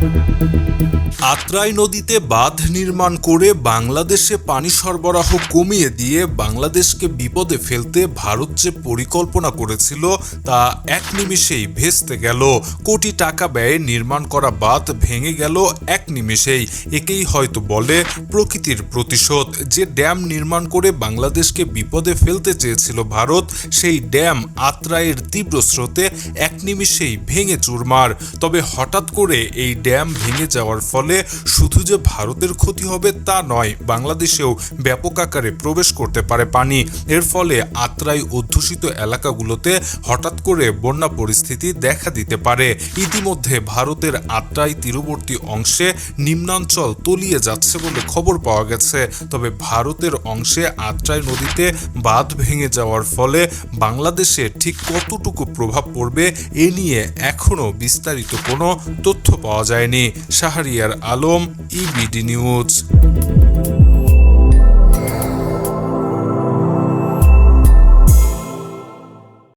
Thank you. Atrai নদীতে বাঁধ নির্মাণ করে বাংলাদেশে পানি সরবরাহ কমিয়ে দিয়ে বাংলাদেশকে বিপদে ফেলতে ভারত যে পরিকল্পনা করেছিল তা এক নিমিষেই ভেস্তে গেল। কোটি টাকা ব্যয়ে নির্মাণ করা বাঁধ ভেঙে গেল এক নিমিষেই। একেই হয়তো বলে প্রকৃতির প্রতিশোধ। যে ড্যাম নির্মাণ করে বাংলাদেশকে বিপদে ফেলতে চেয়েছিল ভারত, সেই ড্যাম আত্রাইয়ের তীব্র স্রোতে এক নিমিষেই ভেঙে চুরমার। তবে হঠাৎ করে এই ড্যাম ভেঙে যাওয়ার ফলে শুধু যে ভারতের ক্ষতি হবে তা নয়, বাংলাদেশেও ব্যাপক আকারে প্রবেশ করতে পারে পানি। এর ফলে আত্রাই অধ্যুষিত এলাকাগুলোতে হঠাৎ করে বন্যা পরিস্থিতি দেখা দিতে পারে। ইতিমধ্যে ভারতের আত্রাই তীরবর্তী অংশে নিম্নাঞ্চল তলিয়ে যাচ্ছে বলে খবর পাওয়া গেছে। তবে ভারতের অংশে আত্রাই নদীতে বাঁধ ভেঙে যাওয়ার ফলে বাংলাদেশে ঠিক কতটুকু প্রভাব পড়বে, এ নিয়ে এখনও বিস্তারিত কোনো তথ্য পাওয়া যায়নি। Shahriar Alam EBD news